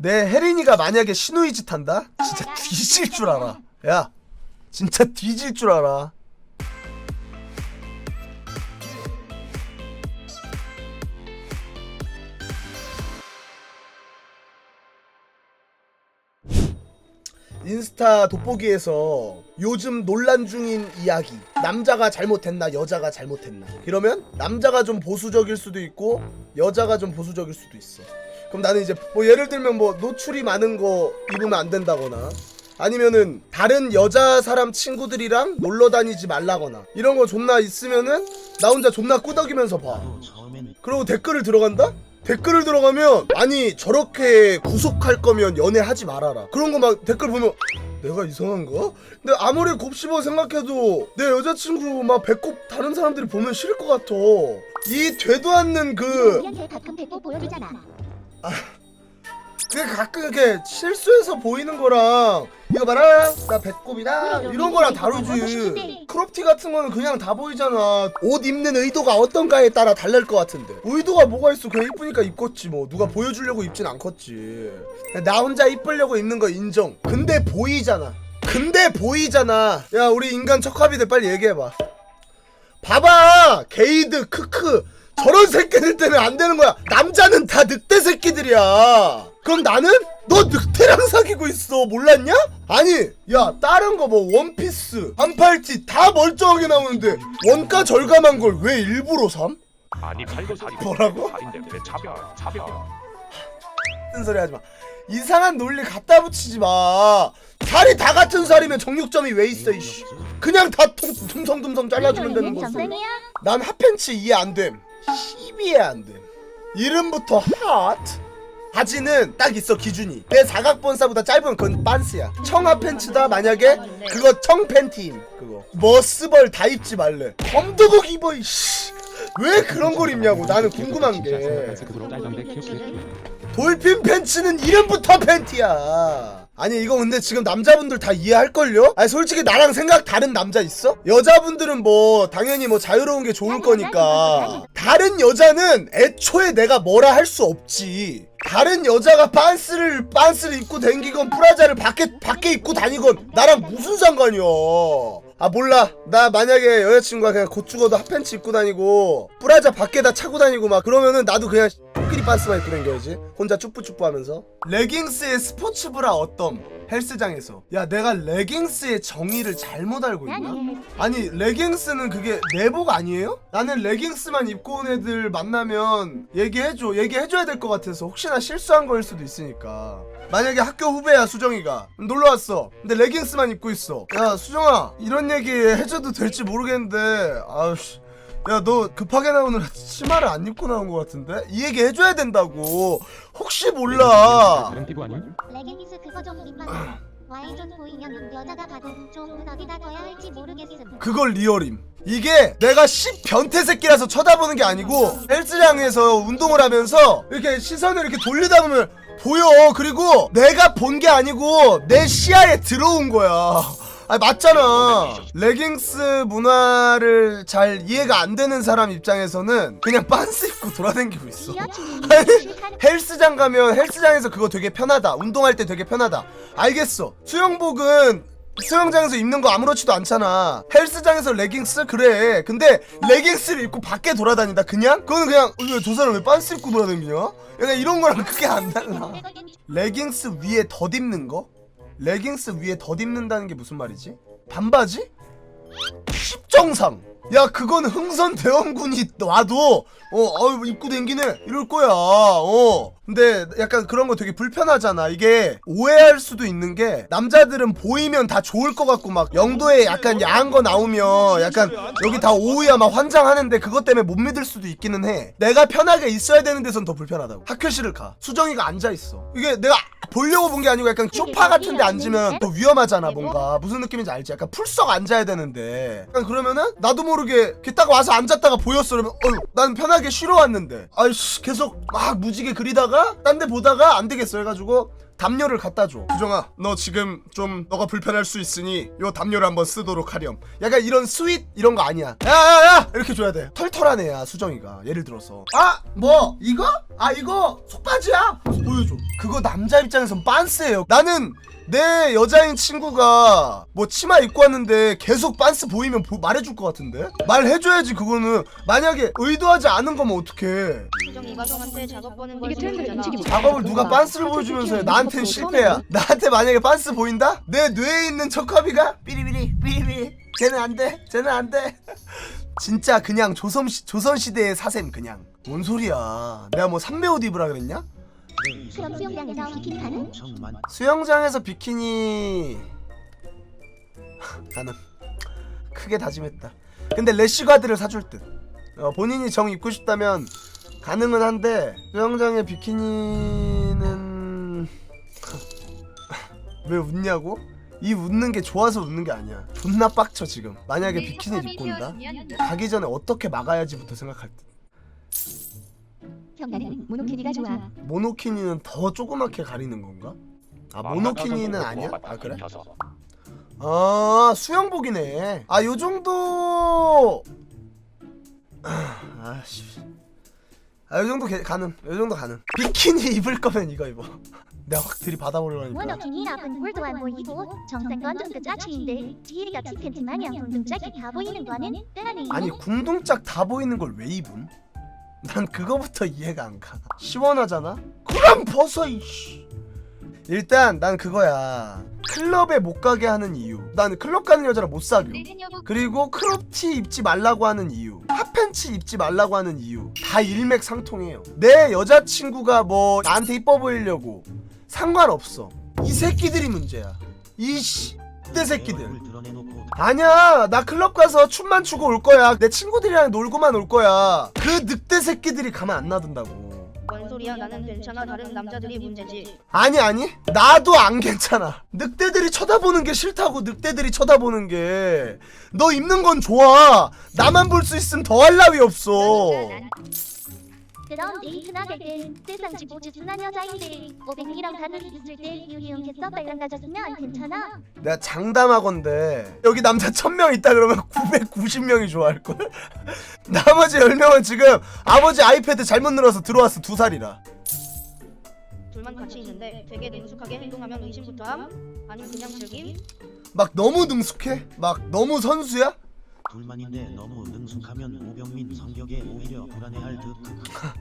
내 혜린이가 만약에 신우이 짓 한다? 진짜 뒤질 줄 알아. 야, 진짜 뒤질 줄 알아. 인스타 돋보기에서 요즘 논란 중인 이야기 남자가 잘못했나 여자가 잘못했나 그러면 남자가 좀 보수적일 수도 있고 여자가 좀 보수적일 수도 있어 그럼 나는 이제 뭐 예를 들면 뭐 노출이 많은 거 입으면 안 된다거나 아니면은 다른 여자 사람 친구들이랑 놀러 다니지 말라거나 이런 거 존나 있으면은 나 혼자 존나 꾸덕이면서 봐 그리고 댓글을 들어간다? 댓글을 들어가면 아니 저렇게 구속할 거면 연애하지 말아라 그런 거 막 댓글 보면 내가 이상한가? 근데 아무리 곱씹어 생각해도 내 여자친구 막 배꼽 다른 사람들이 보면 싫을 것 같아 이 되도 않는 그 보여주잖아. 그게 가끔 이렇게 실수해서 보이는 거랑 이거 봐라 나 배꼽이다. 이런 거랑 다르지. 크롭티 같은 거는 그냥 다 보이잖아. 옷 입는 의도가 어떤가에 따라 달랄 것 같은데. 의도가 뭐가 있어? 그냥 이쁘니까 입겠지 뭐. 누가 보여주려고 입진 않겠지. 나 혼자 이쁘려고 입는 거 인정. 근데 보이잖아. 근데 보이잖아. 야 우리 인간 척합이들 빨리 얘기해봐. 봐봐! 게이드 크크 저런 새끼들 때문에 안 되는 거야. 남자는 다 늑대 새끼들이야. 그럼 나는 너 늑대랑 사귀고 있어. 몰랐냐? 아니 야 다른 거 뭐 원피스 반팔티 다 멀쩡하게 나오는데 원가 절감한 걸 왜 일부러 삼? 아니 팔고 살이 뭐라고? 살인데 왜 차별 차별 같은 소리 하지 마. 이상한 논리 갖다 붙이지 마. 살이 다 같은 살이면 정육점이 왜 있어 이씨. 그냥 다 통, 듬성듬성 잘라주면 되는 거지. 정상이야? 난 핫팬츠 이해 안 됨 12에 안됨 이름부터 핫 바지는 딱 있어 기준이 내 사각본사보다 짧으면 그건 빤스야 청 핫팬츠다 만약에 그거 청 팬티임 그거 머스벌 다 입지 말래 검도복 입어 이씨 왜 그런 걸 입냐고 나는 궁금한 게 돌핀 팬츠는 이름부터 팬티야. 아니 이거 근데 지금 남자분들 다 이해할걸요? 아니 솔직히 나랑 생각 다른 남자 있어? 여자분들은 뭐 당연히 뭐 자유로운 게 좋을 거니까. 다른 여자는 애초에 내가 뭐라 할 수 없지. 다른 여자가 빤스를 빤스를 입고 댕기건 프라자를 밖에 밖에 입고 다니건 나랑 무슨 상관이야 아 몰라. 나 만약에 여자친구가 그냥 곧 죽어도 핫팬츠 입고 다니고 프라자 밖에다 차고 다니고 막 그러면은 나도 그냥 코끼리 빤스만 입고 다녀야지. 혼자 쭈뿌쭈뿌 하면서. 레깅스에 스포츠 브라 어떤 헬스장에서. 야 내가 레깅스의 정의를 잘못 알고 있나? 아니 레깅스는 그게 내복 아니에요? 나는 레깅스만 입고 온 애들 만나면 얘기해줘 얘기해줘야 될 것 같아서 혹시나 실수한 거일 수도 있으니까. 만약에 학교 후배야 수정이가. 놀러 왔어. 근데 레깅스만 입고 있어. 야 수정아 이런 얘기 해줘도 될지 모르겠는데. 아우씨 야 너 급하게 나오느라 치마를 안 입고 나온 것 같은데? 이 얘기 해줘야 된다고 혹시 몰라 피부 아니야? 레깅스 그거 좀 입만. Y존 보이면 여자가 봐도 좀 어디다 둬야 할지 모르겠음. 그걸 리얼임. 이게 내가 씨 변태 새끼라서 쳐다보는 게 아니고 헬스장에서 운동을 하면서 이렇게 시선을 이렇게 돌리다 보면 보여. 그리고 내가 본 게 아니고 내 시야에 들어온 거야. 아니 맞잖아. 레깅스 문화를 잘 이해가 안 되는 사람 입장에서는 그냥 빤스 입고 돌아다니고 있어. 헬스장 가면 헬스장에서 그거 되게 편하다. 운동할 때 되게 편하다. 알겠어. 수영복은 수영장에서 입는 거 아무렇지도 않잖아. 헬스장에서 레깅스 그래. 근데 레깅스를 입고 밖에 돌아다닌다. 그냥? 그거는 그냥 왜저 사람 왜 빤스 입고 돌아다니냐? 약간 이런 거랑 크게 안 달라. 레깅스 위에 덧 입는 거? 레깅스 위에 덧 입는다는 게 무슨 말이지? 반바지? 십정상. 야 그건 흥선 대원군이 와도 어 어이 입고 댕기네 이럴 거야 어 근데 약간 그런 거 되게 불편하잖아. 이게 오해할 수도 있는 게 남자들은 보이면 다 좋을 것 같고 막 영도에 약간 야한 거 나오면 약간 여기 다 오후야 막 환장하는데 그것 때문에 못 믿을 수도 있기는 해. 내가 편하게 있어야 되는 데선 더 불편하다고. 학교실을 가. 수정이가 앉아 있어. 이게 내가 보려고 본 게 아니고 약간 소파 같은 데 앉으면 더 위험하잖아 뭔가. 무슨 느낌인지 알지? 약간 풀썩 앉아야 되는데. 약간 그러면은 나도 모르게 이렇게 딱 와서 앉았다가 보였어. 그러면 어휴 난 편하게 쉬러 왔는데. 아이씨 계속 막 무지개 그리다가 딴 데 보다가 안 되겠어 해가지고 담요를 갖다 줘. 수정아, 너 지금 좀 너가 불편할 수 있으니 요 담요를 한번 쓰도록 하렴. 약간 이런 스윗 이런 거 아니야. 야야야 이렇게 줘야 돼. 털털한 애야 수정이가. 예를 들어서 아 뭐 이거? 아 이거 속바지야? 보여줘. 그거 남자 입장에선 빤스예요. 나는 내 여자인 친구가 뭐 치마 입고 왔는데 계속 빤스 보이면 보- 말해줄 것 같은데? 말해줘야지 그거는. 만약에 의도하지 않은 거면 어떡해? 수정 작업 보는 이게 트렌드를. 인식이 못 작업을 누가 빤스를 보여주면서 해 나한텐 실패야. 나한테 만약에 빤스 보인다? 내 뇌에 있는 척커비가? 삐리비리 삐리비리. 쟤는 안돼. 쟤는 안돼. 진짜 그냥 조선시, 조선시대의 사셈 그냥. 뭔 소리야. 내가 뭐 삼배 옷 입으라 그랬냐? 그럼 수영장에서 비키니 가는? 수영장에서 비키니 나는 크게 다짐했다. 근데 래쉬가드를 사줄 듯. 어, 본인이 정 입고 싶다면 가능은 한데 수영장에 비키니는 왜 웃냐고? 이 웃는 게 좋아서 웃는 게 아니야. 존나 빡쳐 지금. 만약에 비키니를 입고 온다. 가기 전에 어떻게 막아야지부터 생각할 듯. 형 나는 모노키니가 좋아. 모노키니는 더 조그맣게 가리는 건가? 아 모노키니는 아니야? 아 그래? 아 수영복이네 아 요 정도 아씨 아 요 정도 개- 가능 요정도 가능 비키니 입을 거면 이거 입어 내가 확 들이 받아보려니까 모노키니 앞은 뿔도 안 보이고 정상건 좀더 짜치인데 뒤에가 티팬티 마냥 동동짝이 다 보이는 거는 때라는 아니 궁둥짝 다 보이는 걸 왜 입음? 난 그거부터 이해가 안 가. 시원하잖아? 그럼 벗어 이씨. 일단 난 그거야. 클럽에 못 가게 하는 이유. 난 클럽 가는 여자랑 못 사귀어 그리고 크롭티 입지 말라고 하는 이유. 핫팬츠 입지 말라고 하는 이유. 다 일맥상통해요. 내 여자친구가 뭐 나한테 이뻐 보이려고 상관없어. 이 새끼들이 문제야. 이씨 내 새끼들. 아니야 나 클럽 가서 춤만 추고 올 거야. 내 친구들이랑 놀고만 올 거야. 그 늑대 새끼들이 가만 안 놔둔다고. 뭔 소리야? 나는 괜찮아. 다른 남자들이 문제지. 아니 아니. 나도 안 괜찮아. 늑대들이 쳐다보는 게 싫다고 늑대들이 쳐다보는 게. 너 입는 건 좋아. 나만 볼 수 있으면 더할 나위 없어 그럼 데이트 나갈 땐 세상 지보지 순한 여자인데 500이랑 다른 있을 때 유희용께서 빨랑 가졌으면 괜찮아 내가 장담하건데 여기 남자 1000명 있다 그러면 990명이 좋아할걸 나머지 10명은 지금 아버지 아이패드 잘못 늘어서 들어왔어 두 살이라 둘만 같이 있는데 되게 능숙하게 행동하면 의심부터 함? 아니면 그냥 즐김? 막 너무 능숙해? 막 너무 선수야? 둘만인데 너무 능숙하면 오병민 성격에 오히려 불안해할 듯.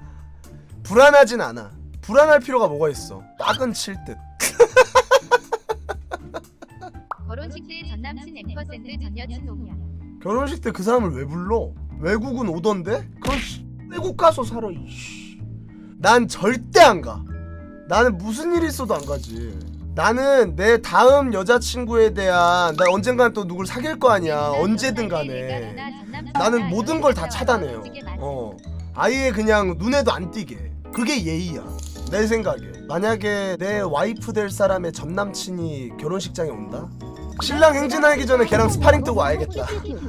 불안하진 않아 불안할 필요가 뭐가 있어 딱은 칠 듯 결혼식 때 전남친 앰퍼센드 전 여친 놈이야. 결혼식 때 그 사람을 왜 불러? 외국은 오던데? 그럼 씨, 외국 가서 살아 이 씨. 난 절대 안 가. 나는 무슨 일이 있어도 안 가지. 나는 내 다음 여자친구에 대한 나 언젠간 또 누굴 사귈 거 아니야. 언제든 간에. 나는 모든 걸 다 차단해요. 어. 아예 그냥 눈에도 안 띄게. 그게 예의야. 내 생각에. 만약에 내 와이프 될 사람의 전 남친이 결혼식장에 온다? 신랑 행진하기 전에 걔랑 스파링 뜨고 와야겠다.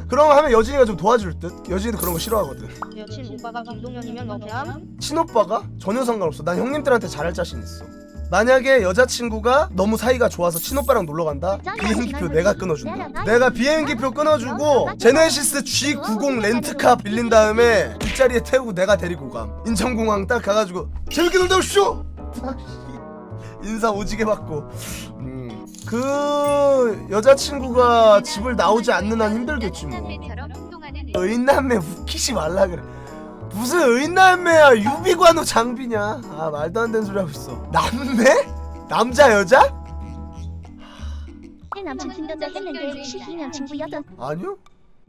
그런 거 하면 여진이가 좀 도와줄 듯? 여진이도 그런 거 싫어하거든. 여친 오빠가 김동현이면 어깨함? 친오빠가 전혀 상관없어. 난 형님들한테 잘할 자신 있어. 만약에 여자친구가 너무 사이가 좋아서 친오빠랑 놀러 간다? 비행기표 내가 끊어준다. 내가 비행기표 끊어주고 제네시스 G90 렌트카 빌린 다음에 뒷자리에 태우고 내가 데리고 감. 인천공항 딱 가가지고 재밌게 놀다 오시오! 인사 오지게 받고. 음. 그 여자친구가 집을 나오지 않는 한 힘들겠지 뭐. 의남매 웃기지 말라 그래. 무슨 의남매야 유비관우 장비냐? 아 말도 안 되는 소리 하고 있어. 남매? 남자 여자? 내 남친 생겼다 했는데 12년 친구였던 아니요.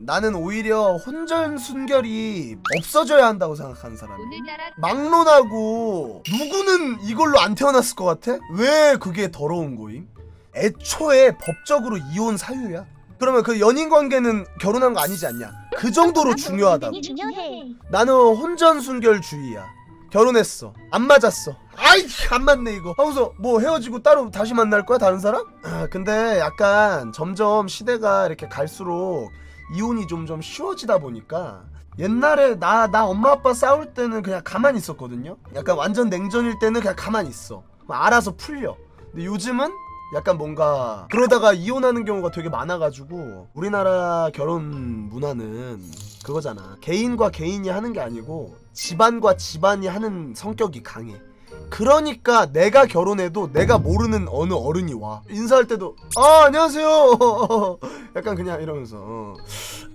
나는 오히려 혼전 순결이 없어져야 한다고 생각하는. 오늘따라 막론하고 누구는 이걸로 안 태어났을 것 같아? 왜 그게 더러운 거임? 애초에 법적으로 이혼 사유야. 그러면 그 연인 관계는 결혼한 거 아니지 않냐? 그 정도로 중요하다고. 중요해 나는 혼전 순결주의야. 결혼했어. 안 맞았어. 아이 안 맞네 이거. 하고서 뭐 헤어지고 따로 다시 만날 거야 다른 사람? 아, 근데 약간 점점 시대가 이렇게 갈수록 이혼이 점점 쉬워지다 보니까 옛날에 나 나 엄마 아빠 싸울 때는 그냥 가만히 있었거든요. 약간 완전 냉전일 때는 그냥 가만히 있어. 뭐 알아서 풀려. 근데 요즘은 약간 뭔가 그러다가 이혼하는 경우가 되게 많아가지고 우리나라 결혼 문화는 그거잖아. 개인과 개인이 하는 게 아니고 집안과 집안이 하는 성격이 강해. 그러니까 내가 결혼해도 내가 모르는 어느 어른이 와. 인사할 때도 아 안녕하세요. 약간 그냥 이러면서. 어.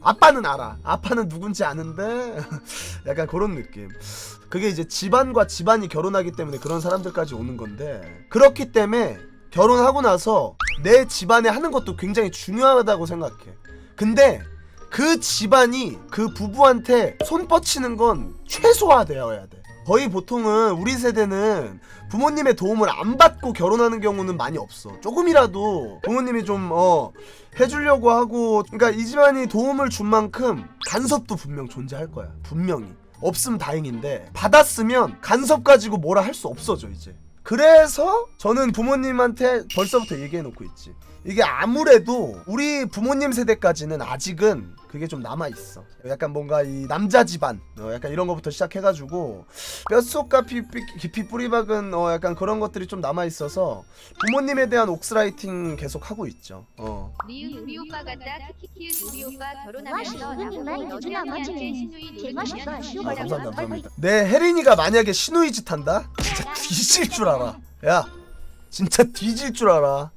아빠는 알아. 아빠는 누군지 아는데 약간 그런 느낌. 그게 이제 집안과 집안이 결혼하기 때문에 그런 사람들까지 오는 건데 그렇기 때문에 결혼하고 나서 내 집안에 하는 것도 굉장히 중요하다고 생각해 근데 그 집안이 그 부부한테 손 뻗치는 건 최소화되어야 돼 거의 보통은 우리 세대는 부모님의 도움을 안 받고 결혼하는 경우는 많이 없어. 조금이라도 부모님이 좀 어 해주려고 하고 그러니까 이 집안이 도움을 준 만큼 간섭도 분명 존재할 거야. 분명히. 없으면 다행인데 받았으면 간섭 가지고 뭐라 할 수 없어져 이제. 그래서 저는 부모님한테 벌써부터 얘기해 놓고 있지. 이게 아무래도 우리 부모님 세대까지는 아직은 그게 좀 남아 있어. 약간 뭔가 이 남자 집안, 어, 약간 이런 거부터 시작해가지고 뼛속과 깊이, 깊이 뿌리박은 어, 약간 그런 것들이 좀 남아 있어서 부모님에 대한 옥스라이팅 계속 하고 있죠. 어. 리은 우리 오빠 같다 키키키우 우리 오빠 결혼하면서 나보고 너네한테 맞네. 신우이 아, 감사합니다, 감사합니다. 내 혜린이가 만약에 신우이 짓 한다? 진짜 뒤질 줄 알아. 야, 진짜 뒤질 줄 알아.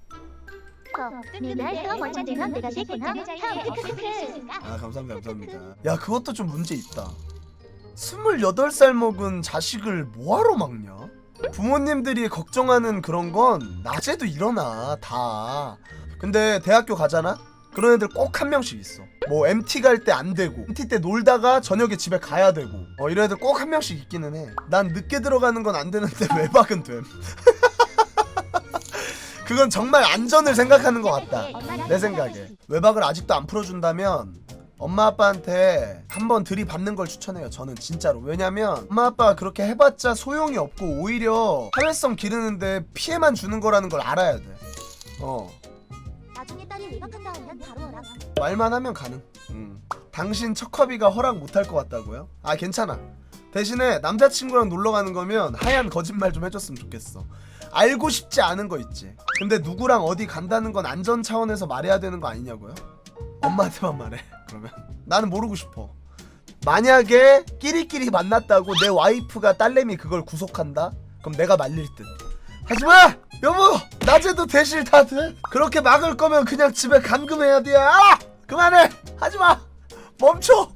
내날 더 먼저 되면 내가 싫구나 형 크크크크 아 감사합니다. 감사합니다. 야 그것도 좀 문제 있다. 28살 먹은 자식을 뭐하러 막냐? 부모님들이 걱정하는 그런 건 낮에도 일어나 다. 근데 대학교 가잖아? 그런 애들 꼭 한 명씩 있어. 뭐 MT 갈 때 안 되고 MT 때 놀다가 저녁에 집에 가야 되고 어 이런 애들 꼭 한 명씩 있기는 해난 늦게 들어가는 건 안 되는데 외박은 됨 그건 정말 안전을 생각하는 것 같다. 내 생각에. 외박을 아직도 안 풀어준다면 엄마 아빠한테 한번 들이받는 걸 추천해요 저는 진짜로. 왜냐면 엄마 아빠가 그렇게 해봤자 소용이 없고 오히려 사회성 기르는데 피해만 주는 거라는 걸 알아야 돼어 나중에 딸이 외박한다 하면 바로 오라 말만 하면 가능 음. 당신 척커비가 허락 못할 것 같다고요? 아 괜찮아 대신에 남자친구랑 놀러 가는 거면 하얀 거짓말 좀 해줬으면 좋겠어 알고 싶지 않은 거 있지 근데 누구랑 어디 간다는 건 안전 차원에서 말해야 되는 거 아니냐고요? 엄마한테만 말해 그러면 나는 모르고 싶어 만약에 끼리끼리 만났다고 내 와이프가 딸내미 그걸 구속한다? 그럼 내가 말릴 듯 하지마! 여보! 낮에도 대실 다 돼? 그렇게 막을 거면 그냥 집에 감금해야 돼 아! 그만해! 하지마! 멈춰!